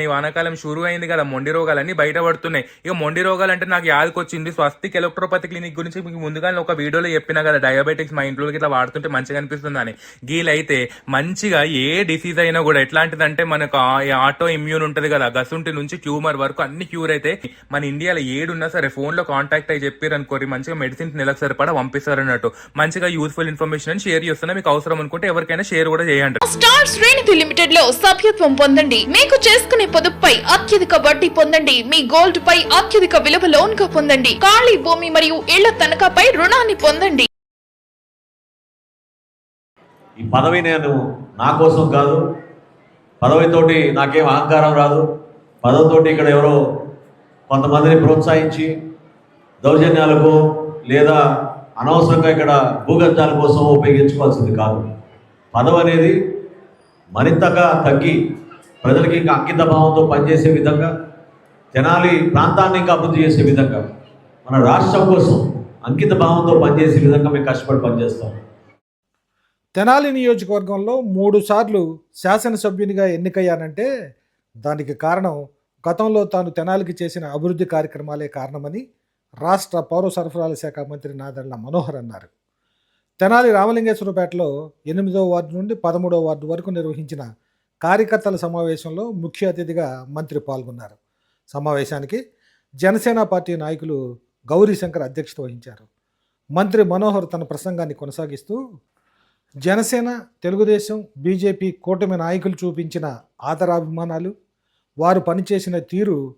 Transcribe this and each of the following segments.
ఈ వానాకాలం షురు అయింది కదా. మొండి రోగాలన్నీ బయట పడుతున్నాయి ఇక మొండి రోగాలు అంటే నాకు యాదకొచ్చింది స్వస్తిక్ ఎలక్ట్రోపతి క్లినిక్ గురించి మీకు ముందుగానే ఒక వీడియోలో చెప్పిన కదా. డయాబెటిక్స్ మా ఇంట్లో ఇట్లా వాడుతుంటే మంచిగా అనిపిస్తుందని. గీలైతే మంచిగా ఏ డిసీజ్ అయినా కూడా ఎట్లాంటిదంటే మనకు ఆటో ఇమ్యూన్ ఉంటది కదా. గసుంటి నుంచి ట్యూమర్ వరకు అన్ని క్యూర్ అయితే మన ఇండియాలో ఏడున్నా సరే ఫోన్లో కాంటాక్ట్ అయ్యి చెప్పారు అనుకోరి మంచిగా మెడిసిన్స్ నెలకు సరిపడా పంపిస్తారు అన్నట్టు మంచిగా యూస్ఫుల్ ఇన్ఫర్మేషన్ అని షేర్ చేస్తున్నా. మీకు అవసరం అనుకుంటే ఎవరికైనా షేర్ కూడా చేయండి. స్టార్ శ్రేణి లిమిటెడ్లో సభ్యత్వం పొందండి. మీకు చేసుకునే పొదుపుపై అత్యధిక వడ్డీ పొందండి. మీ గోల్డ్ పై అత్యధిక విలువ లోన్గా పొందండి. ఖాళీ భూమి మరియు ఇళ్ళ తనఖాపై రుణాన్ని పొందండి. ఈ పదవి నేను నా కోసం కాదు. పదవితోటి నాకేం అహంకారం రాదు. పదవితోటి ఇక్కడ ఎవరో కొంతమందిని ప్రోత్సహించి దౌర్జన్యాలకు లేదా అనవసరంగా ఇక్కడ భూగర్జాల కోసం ఉపయోగించుకోవాల్సింది కాదు. పదవి అనేది మరింతగా తగ్గి ప్రజలకి ఇంకా అంకిత భావంతో పనిచేసే విధంగా తెనాలి ప్రాంతాన్ని ఇంకా అభివృద్ధి చేసే విధంగా మన రాష్ట్రం కోసం అంకిత భావంతో పనిచేసే విధంగా మేము కష్టపడి పనిచేస్తాం. తెనాలి నియోజకవర్గంలో మూడు సార్లు శాసనసభ్యునిగా ఎన్నికయ్యానంటే దానికి కారణం గతంలో తాను తెనాలికి చేసిన అభివృద్ధి కార్యక్రమాలే కారణమని రాష్ట్ర పౌర సరఫరాల శాఖ మంత్రి నాదెళ్ళ మనోహర్ అన్నారు. తెనాలి రామలింగేశ్వరపేటలో ఎనిమిదో వార్డు నుండి పదమూడో వార్డు వరకు నిర్వహించిన కార్యకర్తల సమావేశంలో ముఖ్య అతిథిగా మంత్రి పాల్గొన్నారు. సమావేశానికి జనసేన పార్టీ నాయకులు గౌరీశంకర్ అధ్యక్షత వహించారు. మంత్రి మనోహర్ తన ప్రసంగాన్ని కొనసాగిస్తూ జనసేన తెలుగుదేశం బీజేపీ కూటమి నాయకులు చూపించిన ఆదరాభిమానాలు వారు పనిచేసిన తీరు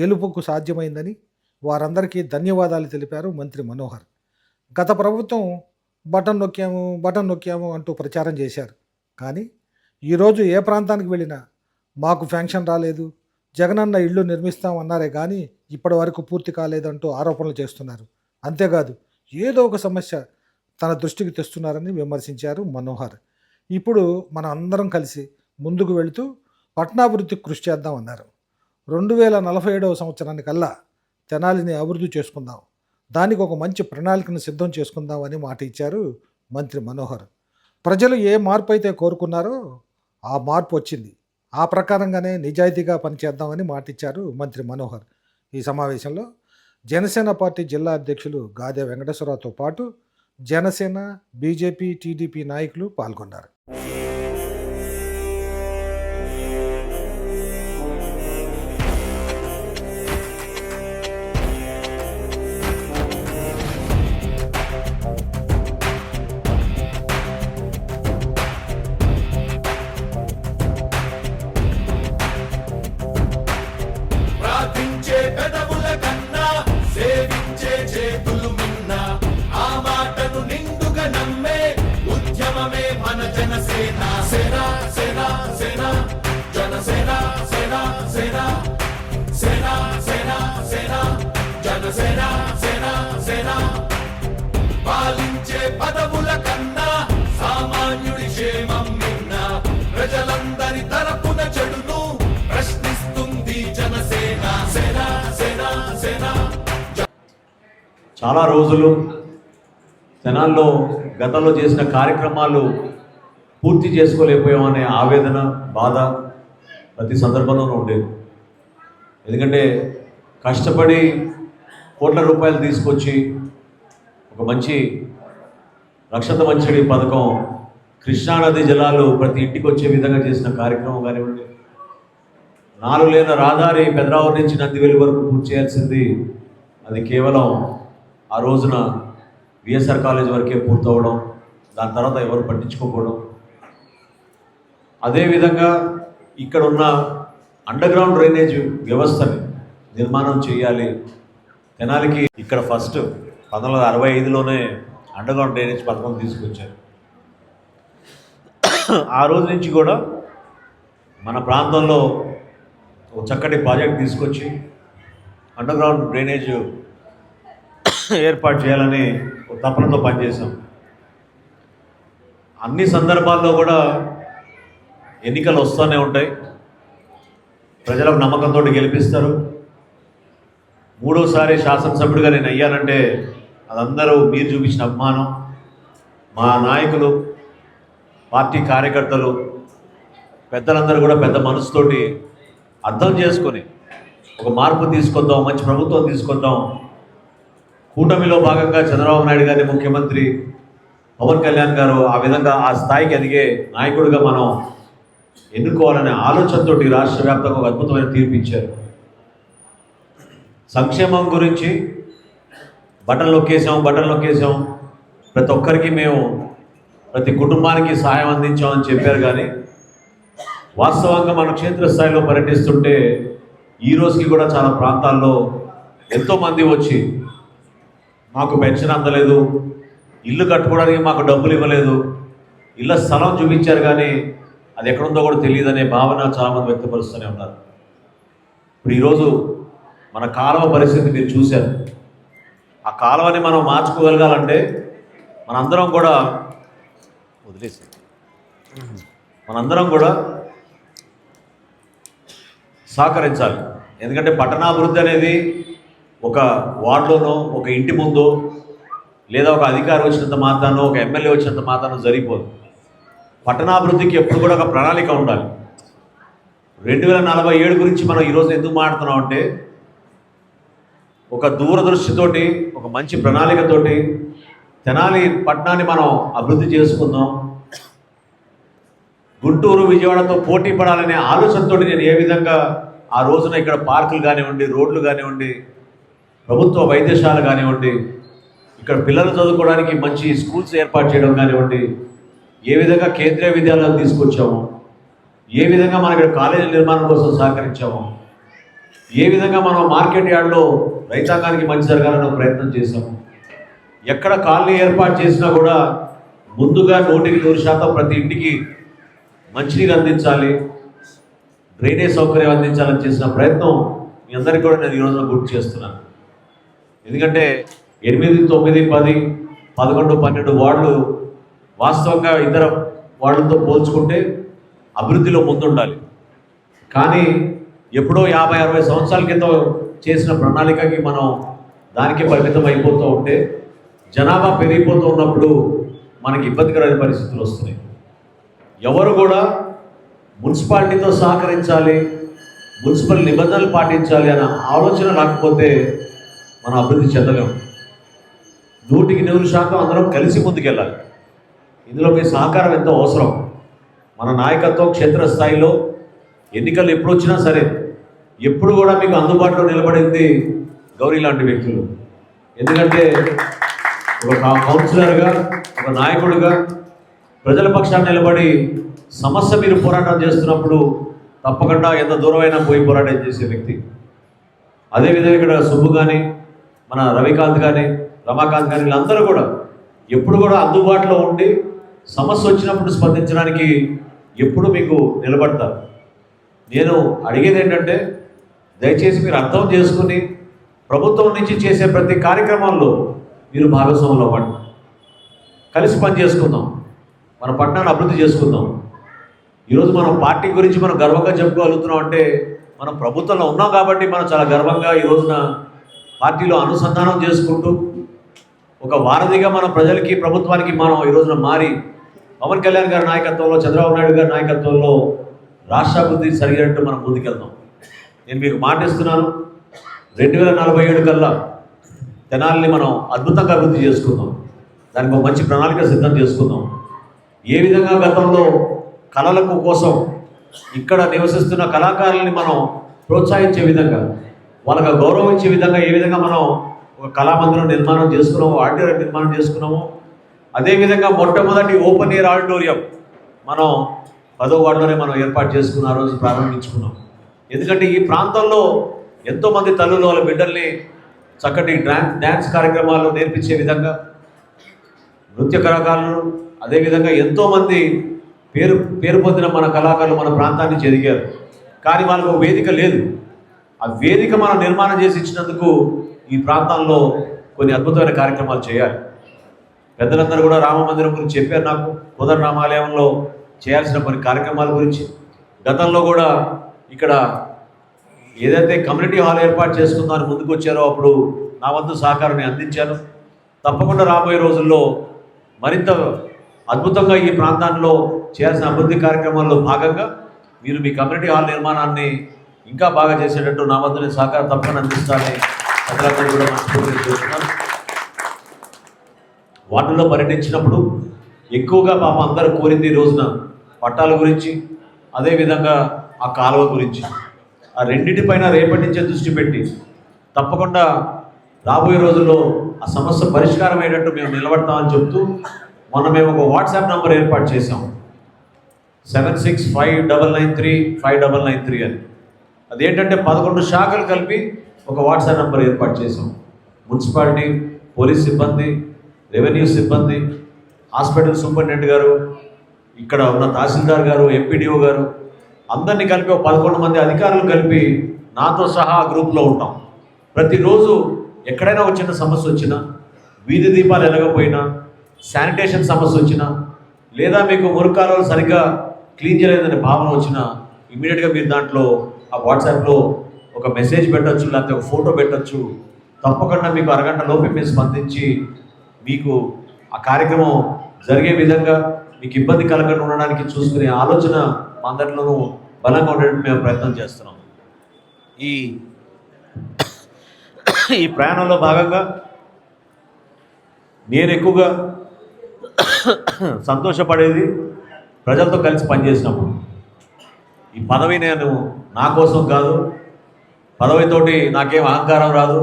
గెలుపుకు సాధ్యమైందని వారందరికీ ధన్యవాదాలు తెలిపారు మంత్రి మనోహర్. గత ప్రభుత్వం బటన్ నొక్కాము బటన్ నొక్కాము అంటూ ప్రచారం చేశారు. కానీ ఈరోజు ఏ ప్రాంతానికి వెళ్ళినా మాకు ఫ్యాంక్షన్ రాలేదు జగనన్న ఇళ్ళు నిర్మిస్తామన్నారే కానీ ఇప్పటి వరకు పూర్తి కాలేదంటూ ఆరోపణలు చేస్తున్నారు. అంతేకాదు ఏదో ఒక సమస్య తన దృష్టికి తెస్తున్నారని విమర్శించారు మనోహర్. ఇప్పుడు మన అందరం కలిసి ముందుకు వెళుతూ పట్టణాభివృద్ధికి కృషి చేద్దామన్నారు రెండు వేల నలభై ఏడవ సంవత్సరానికల్లా తెనాలిని అభివృద్ధి చేసుకుందాం దానికి ఒక మంచి ప్రణాళికను సిద్ధం చేసుకుందామని మాట ఇచ్చారు మంత్రి మనోహర్. ప్రజలు ఏ మార్పు అయితే కోరుకున్నారో ఆ మార్పు వచ్చింది. ఆ ప్రకారంగానే నిజాయితీగా పనిచేద్దామని మాటిచ్చారు మంత్రి మనోహర్. ఈ సమావేశంలో జనసేన పార్టీ జిల్లా అధ్యక్షులు గాదె వెంకటేశ్వరరావుతో పాటు జనసేన బీజేపీ టీడీపీ నాయకులు పాల్గొన్నారు. సేవించే పెదవుల కన్నా సేవించే చేతులు మిన్న ఆ మాటను నిండుగా నమ్మే ఉద్యమమే మన జనసేన. సేన సేన సేన జనసేన సేన సేన సేన సేన సేన జనసేన సేన సేన. పాలించే పదవుల కన్నా చాలా రోజులు జనాల్లో గతంలో చేసిన కార్యక్రమాలు పూర్తి చేసుకోలేకపోయామనే ఆవేదన బాధ ప్రతి సందర్భంలోనూ ఉండేది. ఎందుకంటే కష్టపడి కోట్ల రూపాయలు తీసుకొచ్చి ఒక మంచి రక్షత మంచిడి పథకం కృష్ణానది జలాలు ప్రతి ఇంటికి వచ్చే విధంగా చేసిన కార్యక్రమం కానివ్వండి నాలుగు లేన రహదారి పెద్రావూరు నుంచి నందివెలి వరకు పూర్తి చేయాల్సింది అది కేవలం ఆ రోజున విఎస్ఆర్ కాలేజ్ వరకే పూర్తవడం దాని తర్వాత ఎవరు పట్టించుకోకపోవడం. అదేవిధంగా ఇక్కడ ఉన్న అండర్ గ్రౌండ్ డ్రైనేజ్ వ్యవస్థని నిర్మాణం చేయాలి. తెనాలికి ఇక్కడ ఫస్ట్ పంతొమ్మిది వందల అరవై ఐదులోనే అండర్ గ్రౌండ్ డ్రైనేజ్ పథకం తీసుకొచ్చారు. ఆ రోజు నుంచి కూడా మన ప్రాంతంలో ఒక చక్కటి ప్రాజెక్ట్ తీసుకొచ్చి అండర్ గ్రౌండ్ డ్రైనేజ్ ఏర్పాటు చేయాలని తపనతో పనిచేసాం అన్ని సందర్భాల్లో కూడా ఎన్నికలు వస్తూనే ఉంటాయి. ప్రజలకు నమ్మకంతో గెలిపిస్తారు. మూడోసారి శాసనసభ్యుడిగా నేను అయ్యానంటే అదందరూ మీరు చూపించిన అభిమానం మా నాయకులు పార్టీ కార్యకర్తలు పెద్దలందరూ కూడా పెద్ద మనసుతోటి అర్థం చేసుకొని ఒక మార్పు తీసుకొద్దాం మంచి ప్రభుత్వం తీసుకొద్దాం కూటమిలో భాగంగా చంద్రబాబు నాయుడు గారిని ముఖ్యమంత్రి పవన్ కళ్యాణ్ గారు ఆ విధంగా ఆ స్థాయికి ఎదిగే నాయకుడిగా మనం ఎన్నుకోవాలనే ఆలోచనతో రాష్ట్ర వ్యాప్తంగా ఒక అద్భుతమైన తీర్పు ఇచ్చారు. సంక్షేమం గురించి బటన్ నొక్కేసాం బటన్ నొక్కేసాం ప్రతి ఒక్కరికి మేము ప్రతి కుటుంబానికి సహాయం అందించామని చెప్పారు కానీ వాస్తవంగా మన క్షేత్రస్థాయిలో పర్యటిస్తుంటే ఈ రోజుకి కూడా చాలా ప్రాంతాల్లో ఎంతోమంది వచ్చి మాకు పెన్షన్ అందలేదు. ఇల్లు కట్టుకోవడానికి మాకు డబ్బులు ఇవ్వలేదు. ఇళ్ళ స్థలం చూపించారు కానీ అది ఎక్కడుందో కూడా తెలియదు అనే భావన చాలామంది వ్యక్తపరుస్తూనే ఉన్నారు. ఇప్పుడు ఈరోజు మన కాలువ పరిస్థితి మీరు చూశారు. ఆ కాలువని మనం మార్చుకోగలగాలంటే మనందరం కూడా వదిలేసి మనందరం కూడా సహకరించాలి. ఎందుకంటే పట్టణాభివృద్ధి అనేది ఒక వార్డులోనో ఒక ఇంటి ముందో లేదా ఒక అధికారి వచ్చినంత మాత్రానో ఒక ఎమ్మెల్యే వచ్చినంత మాత్రానో జరిగిపోదు. పట్టణాభివృద్ధికి ఎప్పుడు కూడా ఒక ప్రణాళిక ఉండాలి. రెండు వేల నలభై ఏడు గురించి మనం ఈరోజు ఎందుకు మాట్లాడుతున్నాం అంటే ఒక దూరదృష్టితోటి ఒక మంచి ప్రణాళికతోటి తెనాలి పట్టణాన్ని మనం అభివృద్ధి చేసుకుందాం. గుంటూరు విజయవాడతో పోటీ పడాలనే ఆలోచనతో నేను ఏ విధంగా ఆ రోజున ఇక్కడ పార్కులు కానివ్వండి రోడ్లు కానివ్వండి ప్రభుత్వ వైద్యశాల కానివ్వండి ఇక్కడ పిల్లలు చదువుకోవడానికి మంచి స్కూల్స్ ఏర్పాటు చేయడం కానివ్వండి ఏ విధంగా కేంద్రీయ విద్యాలయాలు తీసుకొచ్చాము ఏ విధంగా మనం ఇక్కడ కాలేజీల నిర్మాణం కోసం సహకరించాము ఏ విధంగా మనం మార్కెట్ యార్డ్లో రైతాంగానికి మంచి జరగాలని ప్రయత్నం చేశాము. ఎక్కడ కాలనీ ఏర్పాటు చేసినా కూడా ముందుగా నూటికి నూరు శాతం ప్రతి ఇంటికి మంచినీరు అందించాలి డ్రైనేజ్ సౌకర్యం అందించాలని చేసిన ప్రయత్నం మీ అందరికీ కూడా నేను ఈ రోజున గుర్తు చేస్తున్నాను. ఎందుకంటే ఎనిమిది తొమ్మిది పది పదకొండు పన్నెండు వార్డులు వాస్తవంగా ఇతర వార్డులతో పోల్చుకుంటే అభివృద్ధిలో ముందుండాలి. కానీ ఎప్పుడో యాభై అరవై సంవత్సరాల క్రితం చేసిన ప్రణాళికకి మనం దానికి పరిమితం అయిపోతూ ఉంటే జనాభా పెరిగిపోతూ ఉన్నప్పుడు మనకి ఇబ్బందికరమైన పరిస్థితులు వస్తున్నాయి. ఎవరు కూడా మున్సిపాలిటీతో సహకరించాలి మున్సిపల్ నిబంధనలు పాటించాలి అన్న ఆలోచన లేకపోతే మనం అభివృద్ధి చెందలేము. నూటికి నూరు శాతం అందరం కలిసి ముందుకెళ్ళాలి. ఇందులో మీ సహకారం ఎంతో అవసరం. మన నాయకత్వం క్షేత్రస్థాయిలో ఎన్నికలు ఎప్పుడు వచ్చినా సరే ఎప్పుడు కూడా మీకు అందుబాటులో నిలబడింది గౌరీ లాంటి వ్యక్తులు. ఎందుకంటే ఒక కౌన్సిలర్గా ఒక నాయకుడిగా ప్రజల పక్షాన్ని నిలబడి సమస్య మీరు పోరాటం చేస్తున్నప్పుడు తప్పకుండా ఎంత దూరమైనా పోయి పోరాటం చేసే వ్యక్తి. అదేవిధంగా ఇక్కడ సుబ్బు కానీ మన రవికాంత్ కానీ రమాకాంత్ కానీ వీళ్ళందరూ కూడా ఎప్పుడు కూడా అందుబాటులో ఉండి సమస్య వచ్చినప్పుడు స్పందించడానికి ఎప్పుడు మీకు నిలబడతారు. నేను అడిగేది ఏంటంటే దయచేసి మీరు అర్థం చేసుకుని ప్రభుత్వం నుంచి చేసే ప్రతి కార్యక్రమాల్లో మీరు భాగస్వాములు అవ్వండి. కలిసి పని చేసుకుందాం. మన పట్టణాన్ని అభివృద్ధి చేసుకుందాం. ఈరోజు మనం పార్టీ గురించి మనం గర్వంగా చెప్పుకోగలుగుతున్నాం అంటే మనం ప్రభుత్వంలో ఉన్నాం కాబట్టి మనం చాలా గర్వంగా ఈ రోజున పార్టీలో అనుసంధానం చేసుకుంటూ ఒక వారధిగా మన ప్రజలకి ప్రభుత్వానికి మనం ఈ రోజున మారి పవన్ కళ్యాణ్ గారి నాయకత్వంలో చంద్రబాబు నాయుడు గారి నాయకత్వంలో రాష్ట్రాభివృద్ధి సరిగినట్టు మనం ముందుకెళ్దాం. నేను మీకు మాటిస్తున్నాను రెండు వేల నలభై ఏడు కల్లా తెనాలని మనం అద్భుతంగా అభివృద్ధి చేసుకుందాం. దానికి ఒక మంచి ప్రణాళిక సిద్ధం చేసుకుందాం. ఏ విధంగా గతంలో కళలకు కోసం ఇక్కడ నివసిస్తున్న కళాకారుల్ని మనం ప్రోత్సహించే విధంగా వాళ్ళకి గౌరవించే విధంగా ఏ విధంగా మనం ఒక కళామందిరం నిర్మాణం చేసుకున్నాము ఆడిటోరియం నిర్మాణం చేసుకున్నామో అదేవిధంగా మొట్టమొదటి ఓపెన్ ఎయిర్ ఆడిటోరియం మనం పదో వార్డులోనే మనం ఏర్పాటు చేసుకున్న ఆ రోజు ప్రారంభించుకున్నాం. ఎందుకంటే ఈ ప్రాంతంలో ఎంతోమంది తల్లులు వాళ్ళ బిడ్డల్ని చక్కటి డ్యాన్స్ డ్యాన్స్ కార్యక్రమాలు నేర్పించే విధంగా నృత్య కళాకారులు అదేవిధంగా ఎంతోమంది పేరు పేరు పొందిన మన కళాకారులు మన ప్రాంతాన్ని నుంచి ఎదిగారు కానీ వాళ్ళకు వేదిక లేదు. ఆ వేదిక మనం నిర్మాణం చేసి ఇచ్చినందుకు ఈ ప్రాంతంలో కొన్ని అద్భుతమైన కార్యక్రమాలు చేయాలి. పెద్దలందరూ కూడా రామ మందిరం గురించి చెప్పారు నాకు. కుదర రామాలయంలో చేయాల్సిన కొన్ని కార్యక్రమాల గురించి. గతంలో కూడా ఇక్కడ ఏదైతే కమ్యూనిటీ హాల్ ఏర్పాటు చేసుకుందామని ముందుకు వచ్చారో అప్పుడు నా వంతు సహకారాన్ని అందించాను. తప్పకుండా రాబోయే రోజుల్లో మరింత అద్భుతంగా ఈ ప్రాంతాల్లో చేయాల్సిన అభివృద్ధి కార్యక్రమాల్లో భాగంగా మీరు మీ కమ్యూనిటీ హాల్ నిర్మాణాన్ని ఇంకా బాగా చేసేటట్టు నా వద్ద నేను సహకారం తప్పని అందిస్తానని ప్రజలందరూ కూడా మనస్ఫూర్తిగా చేస్తున్నాను వాటిలో పర్యటించినప్పుడు ఎక్కువగా పాపం అందరూ కోరింది ఈ రోజున పట్టాల గురించి అదేవిధంగా ఆ కాలువ గురించి. ఆ రెండింటిపైన రేపటి నుంచే దృష్టి పెట్టి తప్పకుండా రాబోయే రోజుల్లో ఆ సమస్య పరిష్కారం అయ్యేటట్టు మేము నిలబడతామని చెప్తూ మొన్న మేము ఒక వాట్సాప్ నెంబర్ ఏర్పాటు చేసాం seven six five double nine three five double nine three అని. అదేంటంటే పదకొండు శాఖలు కలిపి ఒక వాట్సాప్ నెంబర్ ఏర్పాటు చేసాం మున్సిపాలిటీ పోలీస్ సిబ్బంది రెవెన్యూ సిబ్బంది హాస్పిటల్ సూపరింటెండెంట్ గారు ఇక్కడ ఉన్న తహసీల్దార్ గారు ఎంపీడీఓ గారు అందరినీ కలిపి ఒక పదకొండు మంది అధికారులు కలిపి నాతో సహా గ్రూప్లో ఉంటాం. ప్రతిరోజు ఎక్కడైనా ఒక చిన్న సమస్య వచ్చినా వీధి దీపాలు ఎలగపోయినా శానిటేషన్ సమస్య వచ్చినా లేదా మీకు మురుకాలు సరిగ్గా క్లీన్ చేయలేదనే భావన వచ్చినా ఇమీడియట్గా మీరు దాంట్లో ఆ వాట్సాప్లో ఒక మెసేజ్ పెట్టొచ్చు లేకపోతే ఒక ఫోటో పెట్టొచ్చు. తప్పకుండా మీకు అరగంట లోపే మేము స్పందించి మీకు ఆ కార్యక్రమం జరిగే విధంగా మీకు ఇబ్బంది కలగకుండా ఉండడానికి చూసుకునే ఆలోచన మా అందరిలోనూ బలంగా ఉండడానికి మేము ప్రయత్నం చేస్తున్నాం. ఈ ఈ ప్రయాణంలో భాగంగా నేను ఎక్కువగా సంతోషపడేది ప్రజలతో కలిసి పనిచేసినప్పుడు. ఈ పదవి నేను నా కోసం కాదు. పదవితోటి నాకేం అహంకారం రాదు.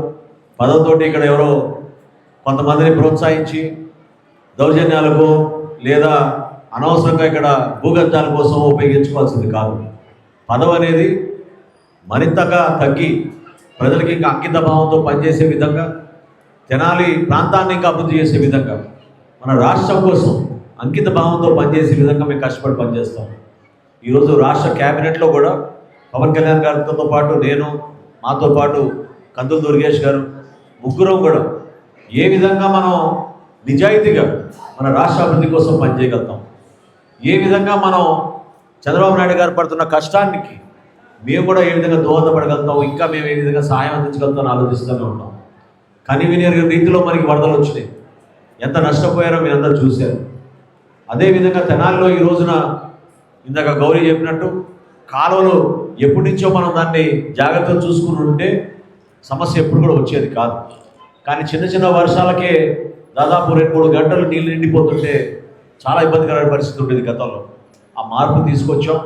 పదవితోటి ఇక్కడ ఎవరో కొంతమందిని ప్రోత్సహించి దౌర్జన్యాలకు లేదా అనవసరంగా ఇక్కడ భూగతాల కోసం ఉపయోగించుకోవాల్సింది కాదు. పదవి అనేది మరింతగా తగ్గి ప్రజలకి ఇంకా అంకిత భావంతో పనిచేసే విధంగా తెనాలి ప్రాంతాన్ని ఇంకా అభివృద్ధి చేసే విధంగా మన రాష్ట్రం కోసం అంకిత భావంతో పనిచేసే విధంగా మేము కష్టపడి పనిచేస్తాం. ఈరోజు రాష్ట్ర క్యాబినెట్లో కూడా పవన్ కళ్యాణ్ గారితో పాటు నేను మాతో పాటు కందులు దుర్గేష్ గారు ముగ్గురం కూడా ఏ విధంగా మనం నిజాయితీగా మన రాష్ట్ర అభివృద్ధి కోసం పనిచేయగలుగుతాం? ఏ విధంగా మనం చంద్రబాబు నాయుడు గారు పడుతున్న కష్టానికి మేము కూడా ఏ విధంగా దోహదపడగలుగుతాం? ఇంకా మేము ఏ విధంగా సహాయం అందించగలుగుతాం ఆలోచిస్తూనే ఉంటాం కానీ వినియోగ రీతిలో మనకి వరదలు వచ్చినాయి. ఎంత నష్టపోయారో మీరందరూ చూశారు. అదేవిధంగా తెనాలిలో ఈ రోజున ఇందాక గౌరీ చెప్పినట్టు కాలువలు ఎప్పటి నుంచో మనం దాన్ని జాగ్రత్తగా చూసుకుని ఉంటే సమస్య ఎప్పుడు కూడా వచ్చేది కాదు. కానీ చిన్న చిన్న వర్షాలకే దాదాపు రెండు మూడు గంటలు నీళ్ళు నిండిపోతుంటే చాలా ఇబ్బందికరమైన పరిస్థితి ఉండేది గతంలో. ఆ మార్పు తీసుకొచ్చాం.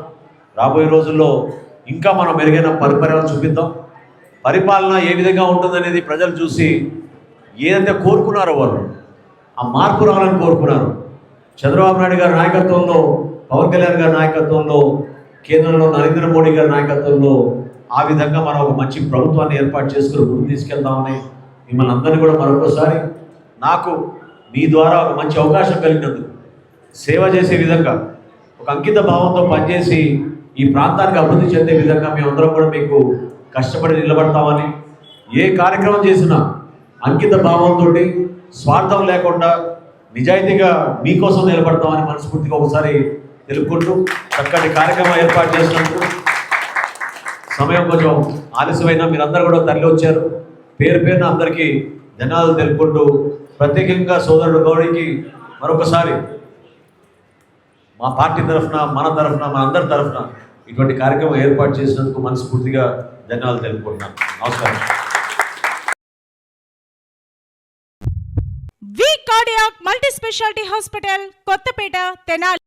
రాబోయే రోజుల్లో ఇంకా మనం మెరుగైన పరిపాలన చూపిద్దాం. పరిపాలన ఏ విధంగా ఉంటుందనేది ప్రజలు చూసి ఏదైతే కోరుకున్నారో వాళ్ళు ఆ మార్పు రావాలని కోరుకున్నారు. చంద్రబాబు నాయుడు గారి నాయకత్వంలో పవన్ కళ్యాణ్ గారి నాయకత్వంలో కేంద్రంలో నరేంద్ర మోడీ గారి నాయకత్వంలో ఆ విధంగా మనం ఒక మంచి ప్రభుత్వాన్ని ఏర్పాటు చేసుకుని ముందు తీసుకెళ్దామని మిమ్మల్ని అందరినీ కూడా మరొకసారి నాకు మీ ద్వారా ఒక మంచి అవకాశం కలిగినందుకు సేవ చేసే విధంగా ఒక అంకిత భావంతో పనిచేసి ఈ ప్రాంతానికి అభివృద్ధి చెందే విధంగా మేమందరం కూడా మీకు కష్టపడి నిలబడతామని ఏ కార్యక్రమం చేసినా అంకిత భావంతో స్వార్థం లేకుండా నిజాయితీగా మీకోసం నిలబడతామని మనస్ఫూర్తిగా ఒకసారి తెలుపుకుంటూ చక్కటి కార్యక్రమం ఏర్పాటు చేసినందుకు సమయం కొంచెం ఆలస్యమైనా మీరందరూ కూడా తరలి వచ్చారు. పేరు పేరున అందరికీ ధనాలు తెలుపుకుంటూ ప్రత్యేకంగా సోదరుడు గౌరీకి మరొకసారి మా పార్టీ తరఫున మన తరఫున మన అందరి తరఫున ఇటువంటి కార్యక్రమం ఏర్పాటు చేసినందుకు మనస్ఫూర్తిగా ధన్యవాదాలు తెలుపుకుంటున్నాను నమస్కారం. V cardiac multi speciality hospital Kothapeta Tenali.